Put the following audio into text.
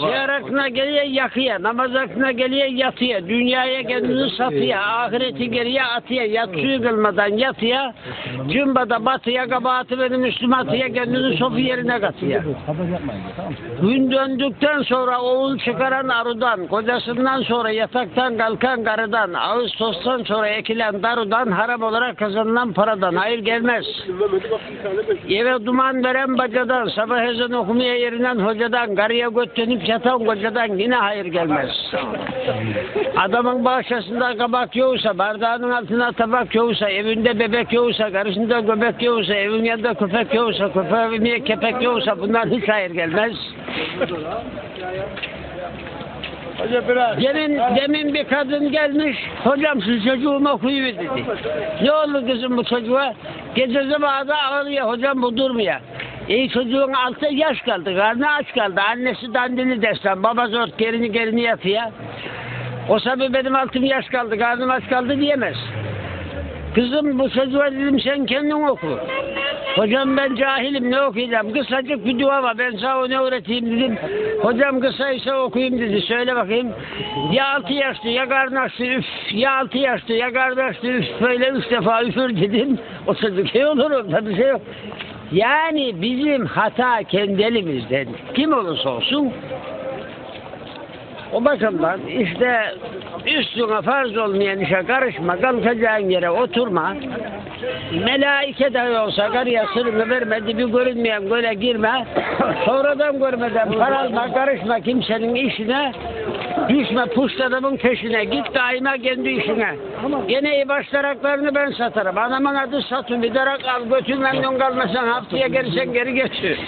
Seher aklına geliyor yakıyor, namaz aklına geliyor yatıyor, dünyaya kendini satıyor, ahireti geriye atıyor, yatsıyı kılmadan yatıyor, cümbada batıya, kabahatı benim üstüme atıyor, kendini sofu yerine katıyor. Gün döndükten sonra oğul çıkaran arıdan, kocasından sonra yataktan kalkan karıdan, Ağustos'tan sonra ekilen darudan, haram olarak kazanılan paradan hayır gelmez. Eve duman veren bacadan, sabah ezan okumaya yerinden hocadan, karıya götlenip yatan kocadan yine hayır gelmez. Adamın bahçesinde kabak yoksa, bardağının altına tabak yoksa, evinde bebek yoksa, karısında göbek yoksa, evin yanında köpek yoksa, köpeğine kepek yoksa bundan hiç hayır gelmez. Demin, demin bir kadın gelmiş, hocam siz çocuğuma okuyuver dedi. Ne oldu kızım bu çocuğa? Gece zamanında ağlıyor, hocam bu durmuyor. İyi çocuğun altı yaş kaldı, karnı aç kaldı. Annesi dandini destan, baba zor gerini gerini yatıyor. O sabah benim altım yaş kaldı, karnım aç kaldı diyemez. Kızım bu çocuğa dedim sen kendin oku. Hocam ben cahilim ne okuyacağım? Kısacık bir dua var ben sana ne öğreteyim dedim. Hocam kısaysa okuyayım dedi. Söyle bakayım. Ya altı yaşlı ya kardeşli üf. Ya altı yaşlı ya kardeşli üf. Böyle üç defa üfür dedim. O çocuk şey olur orada şey yok. Yani bizim hata kendi elimizden. Kim olursa olsun o bakımdan işte üstüne farz olmayan işe karışma, kalkacağın yere oturma. Melaike dahi olsa karıya sırrını vermedi, bir görünmeyen göle girme. Sonradan görmeden para alma, karışma kimsenin işine. Düşme puşt adamın peşine, git daima kendi işine. Gene iyi başlaraklarını ben satarım. Anamın adı Satun, bir darak al götür memnun kalmasan haftaya gelirsen geri getir.